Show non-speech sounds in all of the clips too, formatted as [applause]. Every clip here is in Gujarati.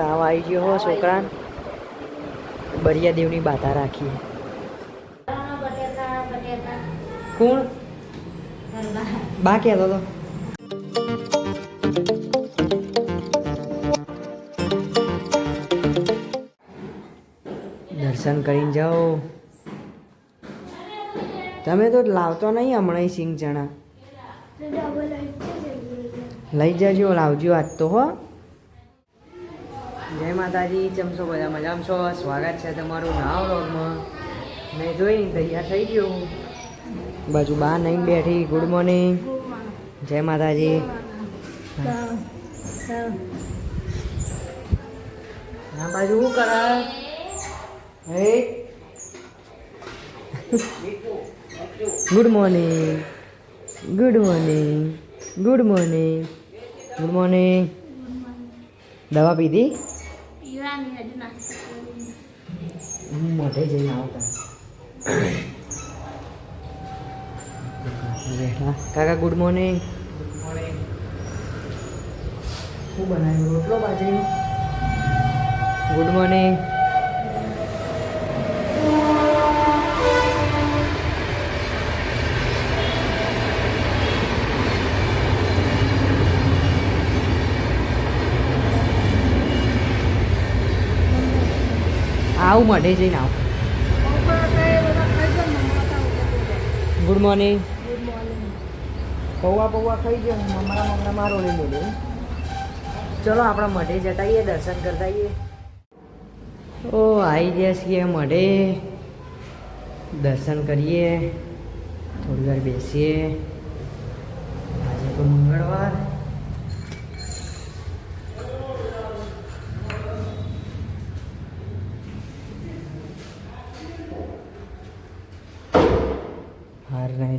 તાવ આવી ગયો હો છોકરા બરિયા દેવની બાધા રાખી. કોણ? બા કહેતો તો દર્શન કરીને જાઓ. તમે તો લાવતો નહીં હમણાં સિંગ ચણા. લઈ જજો લાવજો આજ તો હો. જય માતાજી ચમશો બધા મજામાં છો? સ્વાગત છે તમારું નવા વ્લોગમાં. મેં જોઈ તૈયાર થઈ ગયું બાજુ બહાર નહીં બેઠી. ગુડ મોર્નિંગ જય માતાજી. ના બાજુ શું કરે? હે? Good morning good morning good morning good morning દવા પીધી? હું મોઢે જઈને આવતા કાકા ગુડ મોર્નિંગ ગુડ મોર્નિંગ શું બનાવ્યું? રોટલો બાજરીનો? ગુડ મોર્નિંગ આવું મોઢે જઈને આવું. ગુડ મોર્નિંગ પૌવા પૌવા ખાઈ ગયો મમરા મમરા મારો નહીં બોલ્યું ચલો આપણા મઢે જતા આવીએ દર્શન કરતા આવીએ ઓ આવી ગયા છીએ મઢે. દર્શન કરીએ. થોડી વાર બેસીએ. આજે તો મંગળવાર.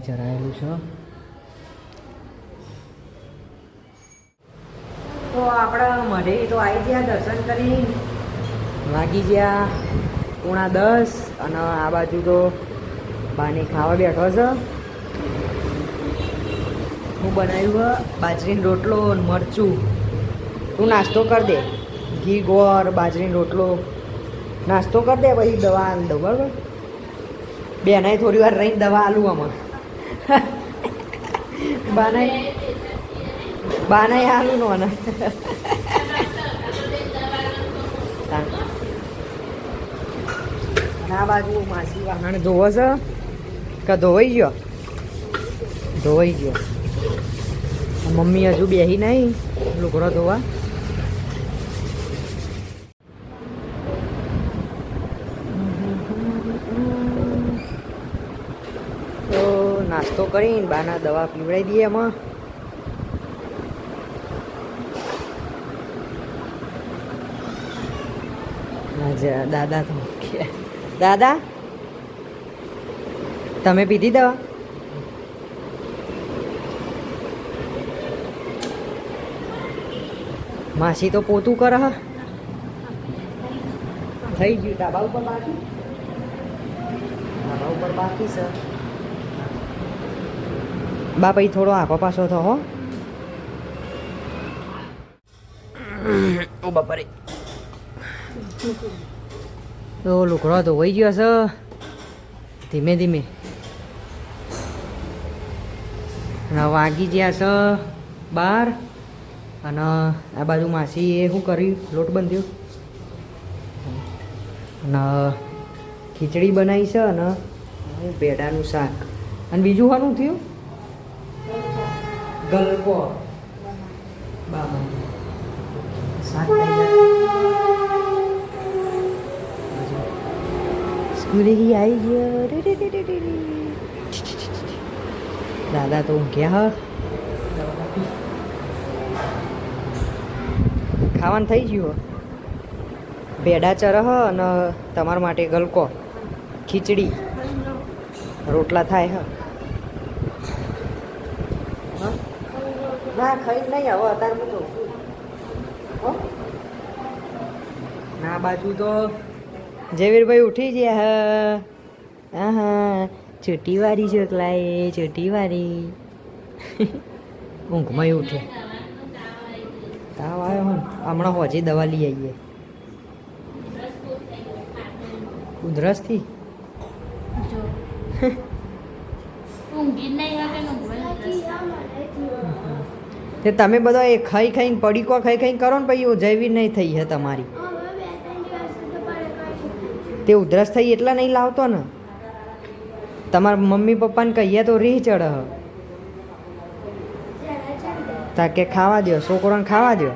નહીં ચરાયેલું છે. તો આપણા મઢે તો આવી ગયા દર્શન કરી વાગી ગયા પૂણા દસ અને આ બાજુ તો બાને ખાવા બેઠો છે. હું બનાવ્યું બાજરીનો રોટલો મરચું. તું નાસ્તો કર દે. ઘી, ગોળ, બાજરીનો રોટલો. નાસ્તો કર દે પછી દવા આલ દઉં, બરાબર? બેનાય થોડી વાર રહીને દવા આલું આમાં. બાનાય બાનાય નો ને ના બાજુ માસી વાહણ ધોવો છે? કે ધોવાઈ ગયો? ધોવાઈ ગયો. મમ્મી હજુ બેહી નહીં. લુગડો ધોવા તો નાસ્તો કરીને બાના દવા પીવડાવી દઈએ એમાં. આજે દાદા તો દાદા, તમે પીધી દવા? માસી તો પોતું કર થઈ ગયું. ધાબા ઉપર બાકી? ધાબા ઉપર બાકી છે. બા પછી થોડો આખો પાછો થો હો. ઓ બાપરે તો લુકડો તો વહી ગયો છે ધીમે ધીમે. અને વાગી ગયા છે બાર. અને આ બાજુ માસી એ શું કર્યું? લોટ બંધ્યો. અને ખીચડી બનાવી છે અને ભેડાનું શાક. અને બીજું શાનું થયું? ગલકો. બાબા. શાક સ્કૂલેથી આવી ગયો. દાદા તો ઊંઘ્યા ખાવાનું થઈ ગયું. ભેડા ચરહ અને તમારા માટે ગલકો. ખીચડી. રોટલા થાય હા? ના ખાઈ નહીં હવે અત્યારે હું ના બાજુ તો જયવીરભાઈ ઉઠી ગયા હા. હા હા છોટી વારી છોકલાએ છોટી વારી ઊંઘમાં ઉઠે. તાવ આવ્યો હું હમણાં હોજે દવા લઈ આવીએ. ઉધરસથી? [laughs] ઊંઘી નહીં. તે તમે બધા એ ખાઈ ખાઈને પડીકો ખાઈ ખાઈને કરો ને પછી ઉજવી નહીં થઈ છે તમારી તે ઉધરસ થઈ એટલા નહીં લાવતો ને તમારા મમ્મી પપ્પાને કહીએ તો રીહ ચડે તા કે ખાવા દો છોકરાને ખાવા દો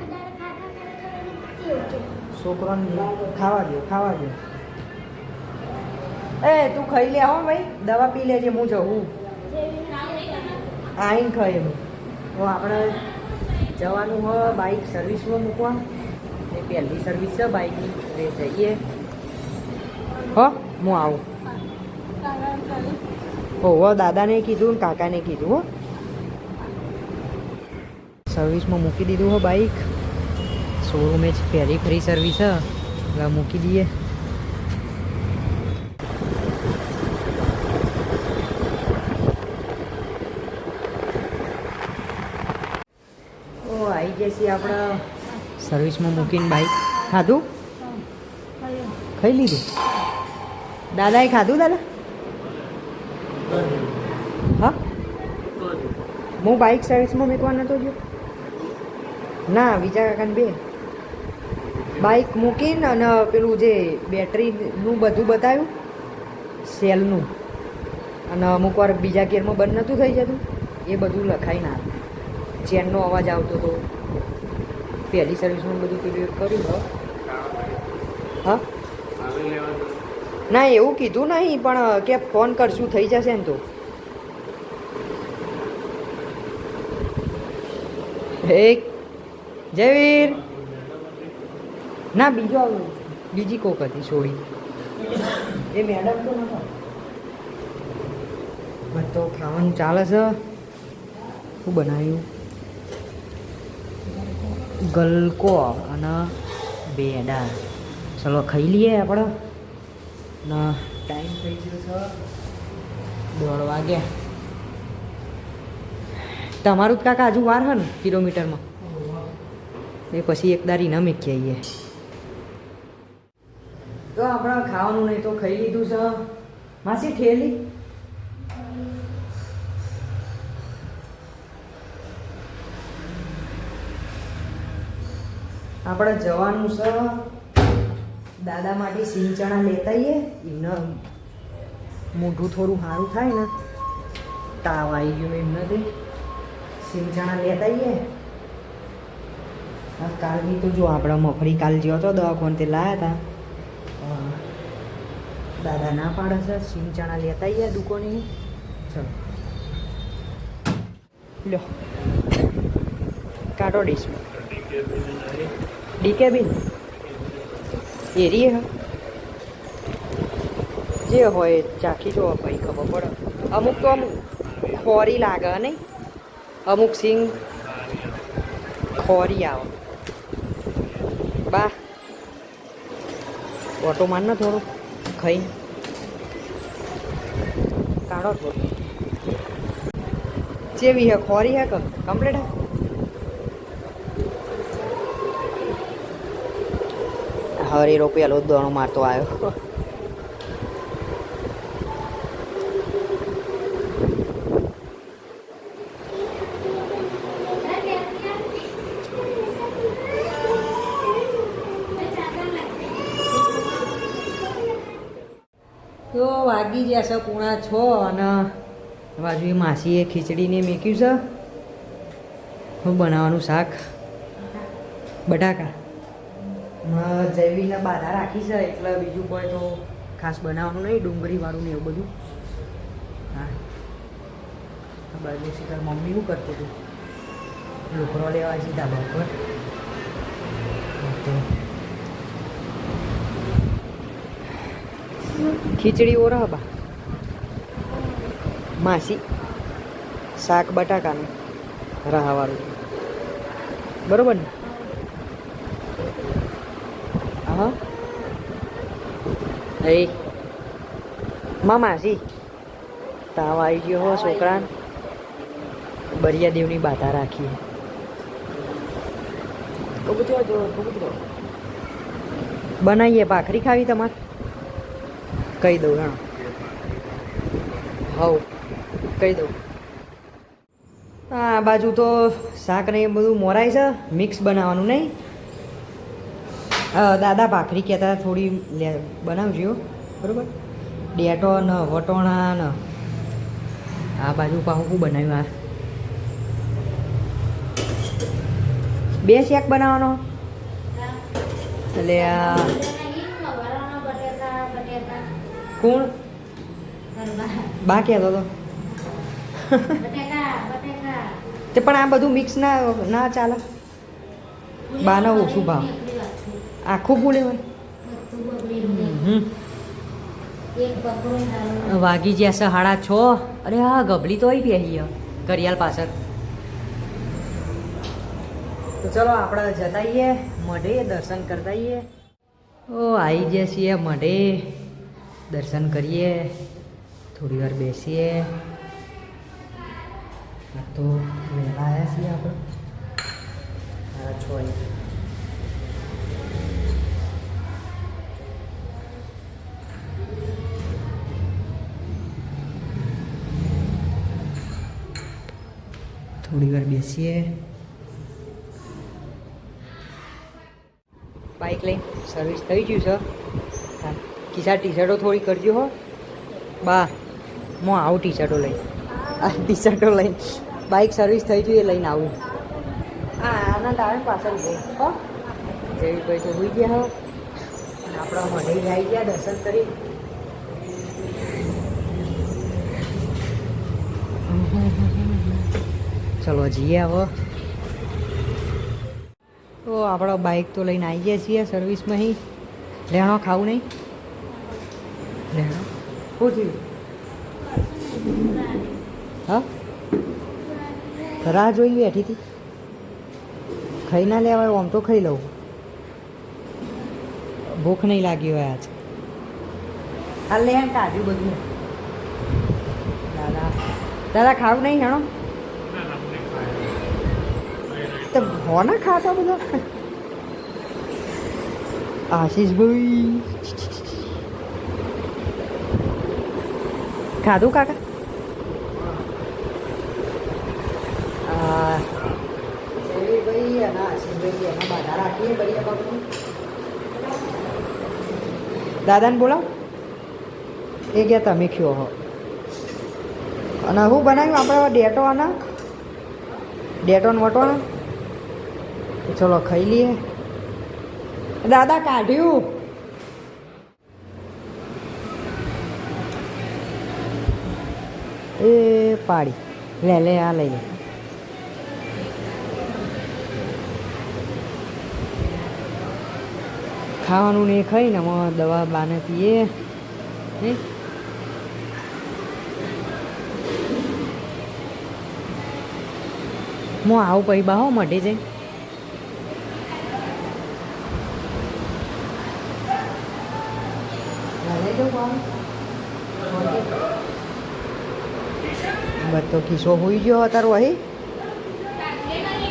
છોકરાને ખાવા દો ખાવા દો એ તું ખાઈ લે હો ભાઈ દવા પી લેજે હું જવું આવીને ખાઈ એમ આપણે જવાનું હ બાઇક સર્વિસમાં મૂકવા એ પહેલી સર્વિસ છે બાઇકની એટલે જઈએ. હો, હું આવું. ઓહો, દાદાને કીધું કાકાને કીધું, હો. સર્વિસમાં મૂકી દીધું, હો બાઇક શોરૂમે જ પહેલી ફ્રી સર્વિસ હ મૂકી દઈએ. ઓ આવી આપણે સર્વિસમાં મૂકીને બાઈક ખાધું? ખાઈ લીધું? દાદાએ ખાધું દાદા? હા? હું બાઇક સર્વિસમાં મૂકવા નતો ગયો. ના બીજા કાકાને બે. બાઇક મૂકીને અને પેલું જે બેટરીનું બધું બતાવ્યું, સેલનું. અને અમુક વાર બીજા ગેરમાં બંધ નહોતું થઈ જતું, એ બધું લખાઈ ના ચેનનો અવાજ આવતો હતો પહેલી સર્વિસમાં બધું પેલું કર્યું, હો. હા? ના, એવું કીધું નહીં, પણ કે ફોન કરશું થઈ જશે ને તો. એક જયવીર? ના, બીજો આવ્યો બીજી કોક હતી, છોડી. એ મેડમ તો નતો તો ખાવાનું ચાલે છે. શું બનાવ્યું? ગલકો અને બેડા ચલો ખાઈ લઈએ આપણે. ને ટાઈમ થઈ ગયો છે દોઢ વાગે. તમારું જ કાકા હજુ વાર હે ને કિલોમીટરમાં. એ પછી એક દારી ન મેકી આવીએ તો આપણે ખાવાનું નહીં તો ખાઈ લીધું છે. માસી ઠેલી? આપણે જવાનું છે. દાદા માટે સિંચણા લેતા આવીએ એમને મોઢું થોડું સારું થાય ને. તાવ આવી ગયો એમનાથી સિંચણા લેતા આવીએ કાલની તો જો આપણે મફળી કાલ જ્યો હતો દવાખાને તે લાયા હતા. દાદા ના પાડે છે. સિંચણા લેતા આવીએ દુકાને. ચલો. લ્યો. કાઢો ડીશમાં ડીકે બિન એરી હ. જે હોય ચાખી જો ભાઈ ખબર પડે. અમુક તો આમ ખોરી લાગે નહીં. અમુક સિંગ ખોરી આવે. બા. ઓટો માર ને થોડું. ખાઈ. કાઢો થોડું. જેવી હે ખોરી હે કમ્પ્લીટ હે? હરીરો પેલો જ દોણો મારતો આવ્યો. તો વાગી ગયા છે પૂણા છ અને બાજુ એ માસીએ ખીચડીને મેક્યું છે. હું બનાવવાનું શાક? બટાકા. જૈવીને બાધા રાખી છે, એટલે બીજું કોઈ તો ખાસ બનાવવાનું નહીં, ડુંગળીવાળું ને એવું બધું. હા. બાજુ શીખર મમ્મી શું કરતી હતી? લોકરો લેવા જઈ ધાબા ઉપર ખીચડી ઓરા બા. માસી. શાક બટાકાનું. રાહાવાળું. બરાબર ને હા એ માં માસી તાવ આવી ગયો હો છોકરા બરિયા દેવની બાધા રાખી બનાવીએ ભાખરી ખાવી તમારે કહી દઉં હા હવ કહી દઉં આ બાજુ તો શાક ને એ બધું મોરાય છે મિક્સ બનાવવાનું નહીં દાદા ભાખરી કહેતા થોડી બનાવજો, બરાબર? ડેટો ને વટોણા ને આ બાજુ પાહું બનાવ્યું આ. બે શેક બનાવવાનો? એટલે આ કોણ? બા કહેતો હતો. તે પણ આ બધું મિક્સ ના ના ચાલે. બાનો ઓછું ભાવ. આખું હોય હમ. વાગી જ્યાં છે સાડા છ. અરે હા ગબલી તો આવી બેસી કરિયાલ પાછળ. તો ચલો આપણે જતાઈએ મઢે દર્શન કરતા આવીએ ઓ આવી ગયા છીએ મઢે. દર્શન કરીએ. થોડી વાર બેસીએ. તો વહેલા આવ્યા છીએ આપણે. સાડા છ થોડી વાર બેસીએ. બાઇક લઈને સર્વિસ થઈ ગયું છે. હા. કિસ્સા ટી શર્ટો થોડી કરજો હો. બા હું આવું ટી શર્ટો લઈ આ ટી શર્ટો લઈને. બાઇક સર્વિસ થઈ ગયું એ લઈને આવું. હા આનંદ આવે પાછળ હો. ભાઈ તો હોઈ ગયા હો. આપણા મઢે આવી ગયા, દર્શન કરી. ચલો જઈએ હવે. તો આપણો બાઇક તો લઈને આવી ગયા છીએ સર્વિસમાં અહીં લેણો ખાવું નહીં? લેણો શું થયું હા? રાહ જોઈ બેઠી હતી. ખાઈ ના લેવાય આમ તો ખાઈ લઉં. ભૂખ નહીં લાગી હોય આજ. આ લે કાઢ્યું બધું. દાદા. દાદા ખાવું નહીં હેણો? તો હો ના ખાતા બધા? આશીષભાઈ ખાધું કાકા? દાદાને બોલાવ. એ ગયા તમે ખ્યો હો. અને હું બનાવ્યું? આપણે ડેટો આના? ડેટો ને વટોના તો ચલો ખાઈ લઈએ. દાદા કાઢ્યું. એ પાડી. લે લે, આ લઈ લે. ખાવાનું ને ખાઈ ખાઈને અમે દવા બાને પીએ. હે? આવું પછી બાહો મટી જઈ બસ તો કિસ્સો હોઈ ગયો અતારો વહી.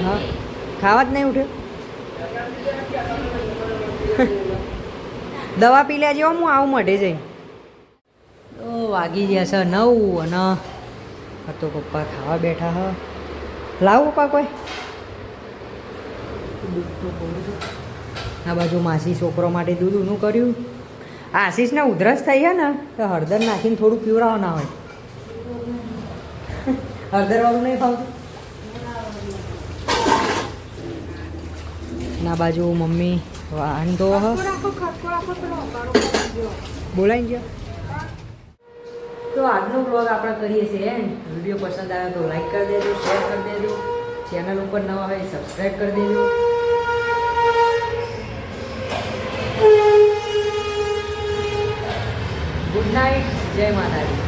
હા. ખાવા જ નહીં ઉઠ્યો? [laughs] દવા પી લેજો હું આવું મઢે જઈ તો વાગી ગયા છે નવ અને તો પપ્પા ખાવા બેઠા હ. લાવું પપ્પા કોઈ. આ બાજુ માસી છોકરો માટે દૂધ ઊનું કર્યું. આશીષને ઉધરસ થઈ હે ને તો હળદર નાખીને થોડું પીવરાવો ના હોય. હળદર વાળું નહીં ભાવતું ના બાજુ મમ્મી, વાંધો હ. બોલાઈ ગયો. તો આજનો બ્લોગ આપણે કરીએ છીએ એમ વીડિયો પસંદ આવે તો લાઈક કરી દેજો શેર કરી દેજો. ચેનલ ઉપર નવા હોય સબસ્ક્રાઈબ કરી દેજો. ગુડ નાઇટ જય માતાજી.